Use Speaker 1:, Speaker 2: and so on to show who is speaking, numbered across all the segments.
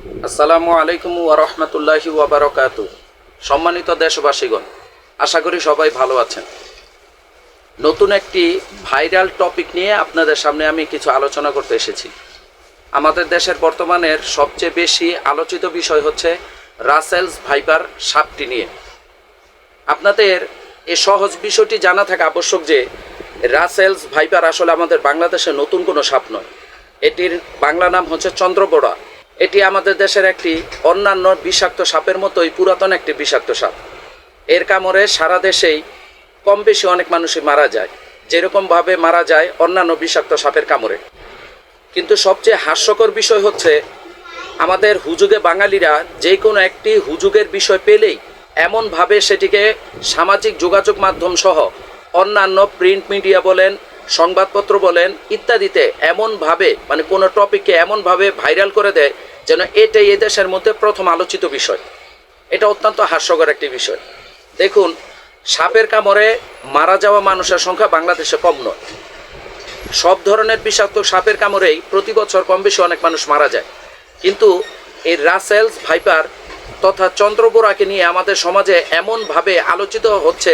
Speaker 1: আসসালামু আলাইকুম ওরহমতুল্লাহি ওয়াবারকাত সম্মানিত দেশবাসীগণ, আশা করি সবাই ভালো আছেন। নতুন একটি ভাইরাল টপিক নিয়ে আপনাদের সামনে আমি কিছু আলোচনা করতে এসেছি। আমাদের দেশের বর্তমানের সবচেয়ে বেশি আলোচিত বিষয় হচ্ছে রাসেলস ভাইপার সাপটি নিয়ে। আপনাদের এই সহজ বিষয়টি জানা থাকা আবশ্যক যে, রাসেলস ভাইপার আসলে আমাদের বাংলাদেশে নতুন কোনো সাপ নয়। এটির বাংলা নাম হচ্ছে চন্দ্রবোড়া এটি আমাদের দেশের একটি অন্যান্য বিষাক্ত সাপের মতোই পুরাতন একটি বিষাক্ত সাপ। এর কামড়ে সারা দেশেই কম বেশি অনেক মানুষই মারা যায়। যেরকমভাবে মারা যায় অন্যান্য বিষাক্ত সাপের কামড়ে। কিন্তু সবচেয়ে হাস্যকর বিষয় হচ্ছে, আমাদের হুজুগে বাঙালিরা যে কোনো একটি হুজুগের বিষয় পেলেই এমনভাবে সেটিকে সামাজিক যোগাযোগ মাধ্যম সহ অন্যান্য প্রিন্ট মিডিয়া বলেন সংবাদপত্র বলেন, ইত্যাদিতে এমনভাবে মানে কোনো টপিককে এমনভাবে ভাইরাল করে দেয় যেন এটাই এদেশের মধ্যে প্রথম আলোচিত বিষয়। এটা অত্যন্ত হাস্যকর একটি বিষয়। দেখুন, সাপের কামড়ে মারা যাওয়া মানুষের সংখ্যা বাংলাদেশে কম নয়। সব ধরনের বিষাক্ত সাপের কামড়েই প্রতি বছর কম বেশি অনেক মানুষ মারা যায়। কিন্তু এই রাসেলস ভাইপার তথা চন্দ্রবোরাকে নিয়ে আমাদের সমাজে এমনভাবে আলোচিত হচ্ছে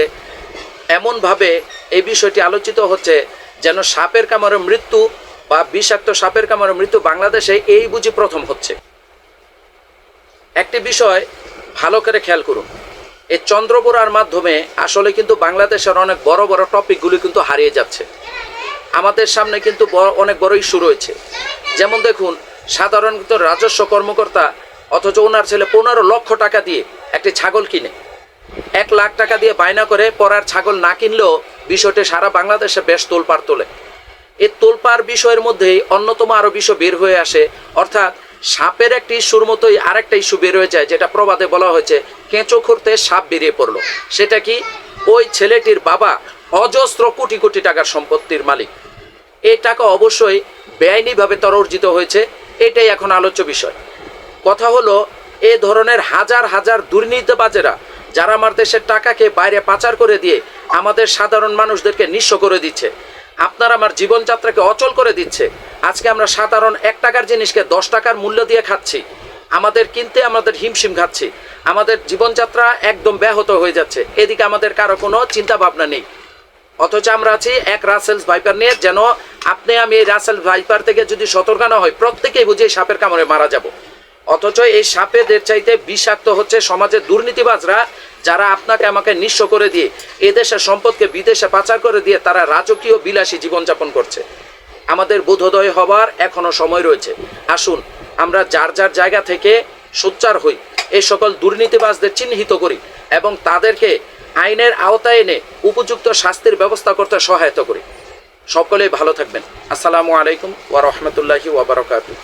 Speaker 1: এমনভাবে এই বিষয়টি আলোচিত হচ্ছে যেন সাপের কামড়ে মৃত্যু বা বিষাক্ত সাপের কামড়ে মৃত্যু বাংলাদেশে এই বুঝি প্রথম হচ্ছে। একটি বিষয় ভালো করে খেয়াল করুন। এই চন্দ্রবোরার মাধ্যমে আসলে কিন্তু বাংলাদেশের অনেক বড় বড় টপিকগুলি কিন্তু হারিয়ে যাচ্ছে। আমাদের সামনে কিন্তু অনেক বড় ইস্যু রয়েছে। যেমন দেখুন, সাধারণত রাজস্ব কর্মকর্তা অথচ ওনার ছেলে পনেরো লক্ষ টাকা দিয়ে একটি ছাগল কিনে। এক লাখ টাকা দিয়ে বায়না করে পরার ছাগল না কিনলেও বিষয়টি সারা বাংলাদেশে বেশ তোলপাড় তোলে। এই তোলপাড় বিষয়ের মধ্যেই অন্যতম আরও বিষয় বের হয়ে আসে। অর্থাৎ সাপের একটি ইস্যুর মতোই আরেকটা ইস্যু বের হয়ে যায়, যেটা প্রবাদে বলা হয়েছে, কেঁচো খুঁড়তে সাপ বেরিয়ে পড়ল। সেটা কি? ওই ছেলেটির বাবা অজস্র কোটি কোটি টাকার সম্পত্তির মালিক। এই টাকা অবশ্যই বেআইনিভাবে তর অর্জিত হয়েছে, এটাই এখন আলোচ্য বিষয়। কথা হলো, এ ধরনের হাজার হাজার দুর্নীতিবাজেরা যারা আমার দেশের টাকাকে বাইরে পাচার করে দিয়ে আমাদের সাধারণ মানুষদেরকে নিঃস্ব করে দিচ্ছে, আপনার আমার জীবনযাত্রাকে অচল করে দিচ্ছে, আজকে আমরা সাধারণ এক টাকার জিনিসকে দশ টাকার মূল্য দিয়ে খাচ্ছি, আমাদের কিনতে আমাদের হিমশিম খাচ্ছি, আমাদের জীবনযাত্রা একদম ব্যাহত হয়ে যাচ্ছে, এদিকে আমাদের কারও কোনো চিন্তা ভাবনা নেই। অথচ আমরা আছি এক রাসেলস ভাইপার নিয়ে, যেন আপনি আমি এই রাসেল ভাইপার থেকে যদি সতর্ক না হয় প্রত্যেকেই বুঝে সাপের কামড়ে মারা যাব। অথচ এই সাপেদের চাইতে বিষাক্ত হচ্ছে সমাজের দুর্নীতিবাজরা যারা আপনাকে আমাকে নিঃস্ব করে দিয়ে এদেশের সম্পদকে বিদেশে পাচার করে দিয়ে তারা রাজকীয় বিলাসী জীবনযাপন করছে। আমাদের বোধোদয় হবার এখনও সময় রয়েছে। আসুন, আমরা যার যার জায়গা থেকে সোচ্চার হই এই সকল দুর্নীতিবাজদের চিহ্নিত করি এবং তাদেরকে আইনের আওতায় এনে উপযুক্ত শাস্তির ব্যবস্থা করতে সহায়তা করি। সকলেই ভালো থাকবেন। আসসালামু আলাইকুম ওয়া রাহমাতুল্লাহি ওয়া বারাকাতুহু।